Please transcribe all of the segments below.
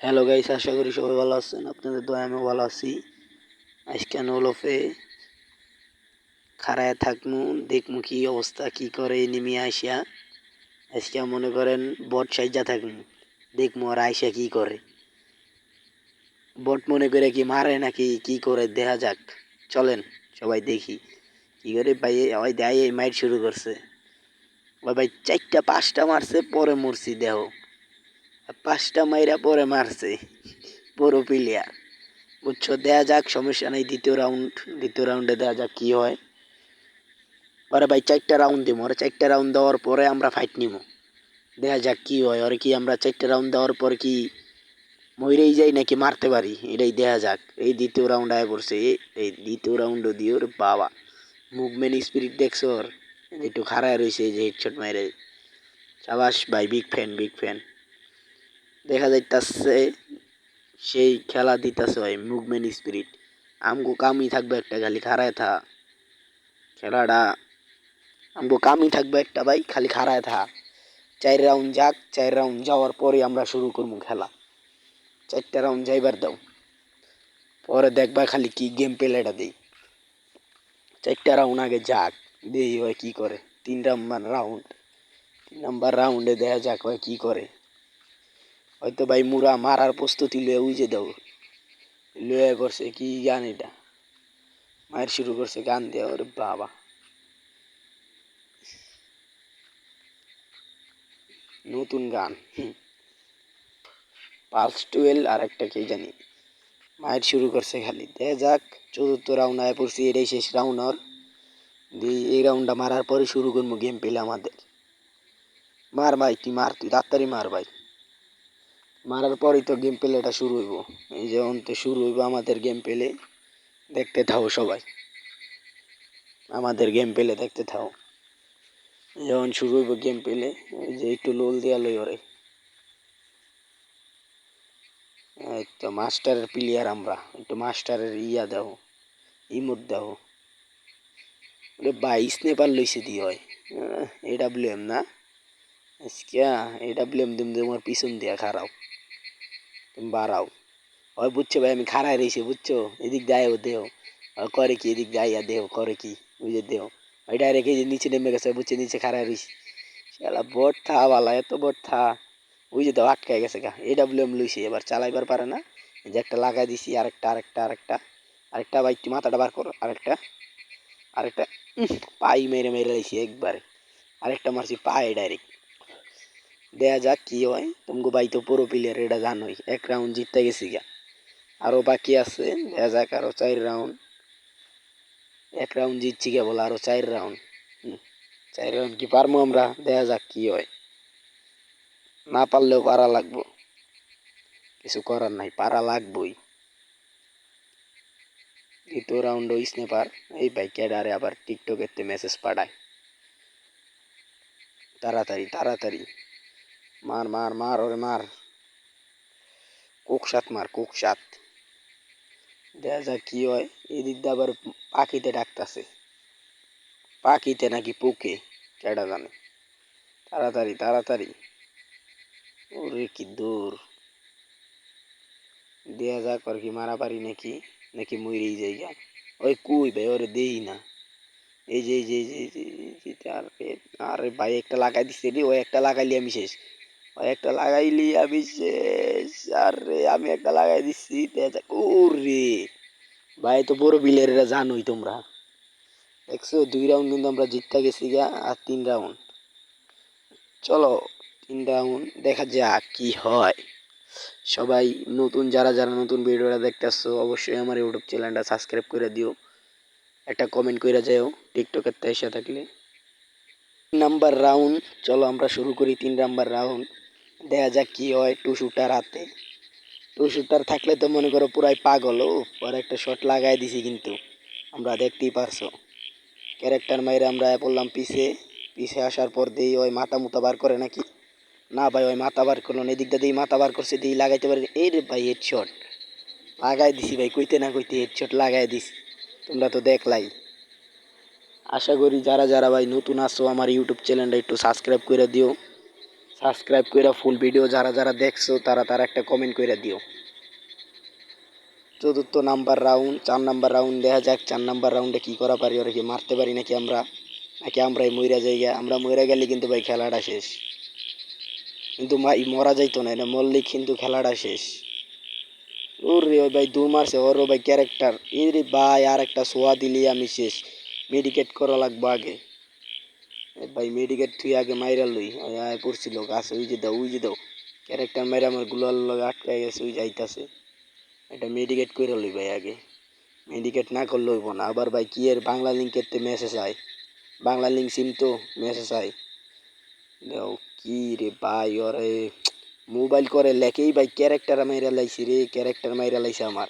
Hello guys আশা করি সবাই ভালো আছেন। আপনাদের দয়া আমি ভালো আছি। আজকে নলফে খাড়ায় থাকমু, দেখমু কি অবস্থা, কি করে নেমে আসিয়া। আজকে মনে করেন বট সাইজা থাকমু, দেখমু আর আইসা কি করে। বট মনে করে কি মারে নাকি কি করে, দেখা যাক। চলেন, সবাই দেখি। কি করে ভাই, ওই দেয় মাইট শুরু করছে। ওই ভাই, চারটা, পাঁচটা মারছে, পরে মরছি দেহ পাঁচটা মাইরা পরে মারছে, পুরো প্লেয়ার বুঝছ? দেয়া যাক, সমস্যা নেই, দ্বিতীয় রাউন্ড দ্বিতীয় রাউন্ডে দেয়া যাক কি হয়। ওরে ভাই, চারটা রাউন্ড দিব ওরা চারটা রাউন্ড দেওয়ার পরে আমরা ফাইট নিব দেখা যাক কি হয়। ওরে কি, আমরা চারটা রাউন্ড দেওয়ার পর কি মরেই যাই নাকি মারতে পারি? এটাই দেখা যাক। এই দ্বিতীয় রাউন্ড আয় পড়ছে। এই দ্বিতীয় রাউন্ডও দিয়ে ওর বাবা। মুভমেন্ট স্পিরিট দেখছ ওর? একটু খারাপ রয়েছে যে হেডশট মাইরে। সাবাস ভাই বিগ ফ্যান বিগ ফ্যান দেখা যাইতাছে, সেই খেলা দিতেছে ওই মুভমেন্ট স্পিরিট আমগো কামই থাকবে একটা খালি খাড়ায় থা। খেলাটা আমগো কামই থাকবে একটা ভাই, খালি খাড়ায় থা। চার রাউন্ড যাক, চার রাউন্ড যাওয়ার পরে আমরা শুরু করব খেলা। চারটা রাউন্ড যাইবার দাও। পরে দেখবা খালি কি গেম প্লেটা দিই। চারটা রাউন্ড আগে যাক দেখি হয় কি করে। তিন নাম্বার রাউন্ড তিন নাম্বার রাউন্ডে দেখা যাক হয় কি করে। হয়তো ভাই মুরা মারার প্রস্তুতি লয়ে উজে দাও। লয়ে করছে কি গান এটা। মায়ের শুরু করছে গান দেওয়া ওরে বাবা। নতুন গান। পালস টুয়েল আর একটা কে জানি। মায়ের শুরু করছে খালি। দে যাক, চতুর্থ রাউন্ড আয় পড়ছি, এটাই শেষ রাউন্ড আর দিয়ে এই রাউন্ডটা মারার পরে শুরু করব গেম পেলে আমাদের। মার ভাই, তুই মার, তুই তাড়াতাড়ি মার ভাই। মারার পরেই তো গেম প্লেটা শুরু হইব। এই যে অন্তে শুরু হইব আমাদের গেম প্লে দেখতে থাও সবাই। আমাদের গেম প্লে দেখতে থাও। যখন শুরু হইব গেম প্লে এই যে একটু লোল দেওয়া লই ওরে। এই তো মাস্টারের প্লেয়ার আমরা। একটু মাস্টারের ইয়া দেও। ইমোট দেও। ওরে বাইশ নেপাল লইছে দি হয়। এডাব্লিউ এম না? আজকে এডাব্লিউ এম দিম তোমার পিছন দিয়া খারাপ। বাড়াও হয় বুঝছ ভাই আমি খাড়াই রয়েছি বুঝছ এদিক দেয় দেহ করে কি এদিক যাইয়া দেহ করে কি বুঝে দেহ ওই ডাইরেক্ট এই যে নিচে নেমে গেছে বুঝছে নিচে খাড়াই রয়েছি সেলা বট থা বালা এত বট থা বুঝে দাও আটকায় গেছে গা এ ডাব্লিউ এম লইছি এবার চালাইবার পারে না এই যে একটা লাগাই দিছি আরেকটা আরেকটা আরেকটা আরেকটা বাইক মাথাটা বার করো আরেকটা আরেকটা পাই মেরে মেরে লাইছি একবারে আরেকটা মারছি পায়ে ডাইরেক্ট দেয়া যাক কি হয়। তোমাকে ভাই তো পুরো প্লেয়ার এটা জানোই, এক রাউন্ড জিততে গেছি গা। আরও বাকি আছে, দেয়া যাক আরও চার রাউন্ড এক রাউন্ড জিতছি কেবল আরও চার রাউন্ড চার রাউন্ড কি পারব আমরা? দেয়া যাক কি হয়। না পারলেও পারা লাগবো। কিছু করার নাই, পারা লাগবই। দ্বিতীয় রাউন্ড স্নেপার। এই ভাই ক্যাডারে আবার টিকটকেতে মেসেজ পাঠায়। তাড়াতাড়ি তাড়াতাড়ি। মার মার মার, ওরে মার। কোকসাত মার, কোকসাত। দেখা যাক কি হয়, এদিক দিয়ে আবার পাখিতে ডাকতেছে। পাখিতে নাকি পোকে, কেডা জানে। তাড়াতাড়ি তাড়াতাড়ি। ওরে কি দূর। দেয়া যাক আর কি, মারা পারি নাকি নাকি মরেই যাই গা ওই কুই ভাই, ওরে দেই না। এই যে যে আরে ভাই, একটা লাগাই দিচ্ছে রে, ওই একটা লাগাইলি আমি শেষ। একটা লাগাইলি আমি শেষ। আরে, আমি একটা লাগাই দিচ্ছি ওরে ভাই, তো বড় বিলের জানোই তোমরা। দেখছ, দুই রাউন্ড কিন্তু আমরা জিততে গেছি গা, আর তিন রাউন্ড চলো, তিন রাউন্ড দেখা যাক কি হয়। সবাই, নতুন, যারা যারা নতুন ভিডিওটা দেখতেছো, অবশ্যই আমার ইউটিউব চ্যানেলটা সাবস্ক্রাইব করে দিও। একটা কমেন্ট করে যাও, টিকটকের এসে থাকলে। নাম্বার রাউন্ড চলো, আমরা শুরু করি তিন নাম্বার রাউন্ড দেখা যাক কি হয় টু শুটার হাতে টু শুটার থাকলে তো মনে করো পুরাই পাগল ও পর একটা শট লাগাই দিছি কিন্তু। আমরা দেখতেই পারছ। ক্যারেক্টার মাইরে আমরা পড়লাম পিছে। পিছে আসার পর দিই ওই মাথা মুতা বার করে নাকি? না ভাই, ওই মাথা বার করল না এদিকটা দিয়ে মাথা বার করছে দিয়ে লাগাইতে পারে এই রে ভাই হেডশট লাগাই দিছি ভাই, কইতে না কইতে হেডশট লাগাই দিছি। তোমরা তো দেখলাই। আশা করি যারা যারা ভাই নতুন আসো আমার ইউটিউব চ্যানেলটা একটু সাবস্ক্রাইব করে দিও। সাবস্ক্রাইব করে ফুল ভিডিও যারা যারা দেখছ, তারা তারা একটা কমেন্ট করে দিও। চতুর্থ নাম্বার রাউন্ড চার নাম্বার রাউন্ড দেখা যাক চার নাম্বার রাউন্ডে কি করা পারি ওরা কি, মারতে পারি নাকি আমরা? নাকি আমরাই মইরা যাই গা। আমরা মইরা গেলে কিন্তু ভাই খেলাটা শেষ। কিন্তু ভাই মরা যাইতো না, এটা মরলে কিন্তু খেলাটা শেষ। ওরে ওই ভাই দু মারছে ওর ভাই ক্যারেক্টার এরে ভাই আর একটা সোয়া দিলেই আমি শেষ। মেডিকেট করা লাগবো আগে। ভাই মেডিকেট তুই আগে মাইরা লই আয় পড়ছিল গাছ, ওই যে দাও, ওই যে দাও। ক্যারেক্টার মাইরা আমার গুলাল লগে আটকাই গেছে, ওই যাইতাছে। এটা মেডিকেট কইরা লই ভাই আগে। মেডিকেট না করলে হইব না। আবার ভাই কি এর বাংলা লিঙ্কের তে মেসেজ আয়। বাংলা লিঙ্ক সিম তো মেসেজ আয়। দাও, কি রে ভাই ওরে মোবাইল করে লেখেই ভাই ক্যারেক্টার মাইরা লাইছি রে ক্যারেক্টার মাইরা লাইছে আমার।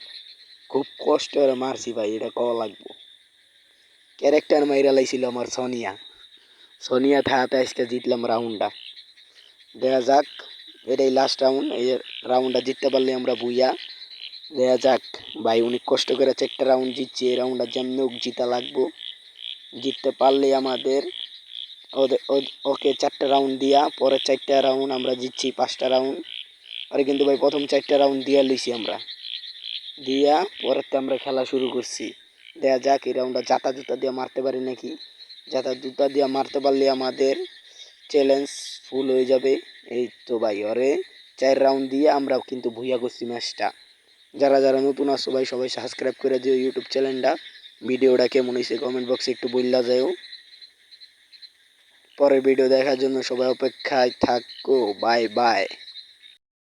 খুব কষ্ট করে মারছি ভাই, এটা কওয়া লাগবো। ক্যারেক্টার মাইরা লাইছিল আমার সোনিয়া। সোনিয়া থাকাতে আজকে জিতলাম রাউন্ডটা দেখা যাক, এটাই লাস্ট রাউন্ড এই রাউন্ডটা জিততে পারলে আমরা বুইয়া। দেখা যাক, ভাই অনেক কষ্ট করে চারটা রাউন্ড জিতছি, এই রাউন্ডটা যেমনি জিতা লাগবো। জিততে পারলে আমাদের ওদের ওকে চারটা রাউন্ড দিয়া, পরের চারটা রাউন্ড আমরা জিতছি, পাঁচটা রাউন্ড আর কিন্তু ভাই প্রথম চারটা রাউন্ড দিয়া লইছি আমরা। দিয়া পরেরতে আমরা খেলা শুরু করছি। দেখা যাক, এই রাউন্ডটা জাতা জুতা দিয়ে মারতে পারি নাকি? জাতা জুতা দিয়ে মারতে পারলে আমাদের চ্যালেঞ্জ ফুল হয়ে যাবে। এই তো ভাই, ওরে চার রাউন্ড দিয়ে আমরা কিন্তু ভুইয়া করছি ম্যাচটা যারা যারা নতুন আসছো ভাই, সবাই সাবস্ক্রাইব করে দিও ইউটিউব চ্যানেলটা ভিডিওটা কেমন হয়েছে কমেন্ট বক্সে একটু বললা যাও। পরের ভিডিও দেখার জন্য সবাই অপেক্ষায় থাকো। Bye bye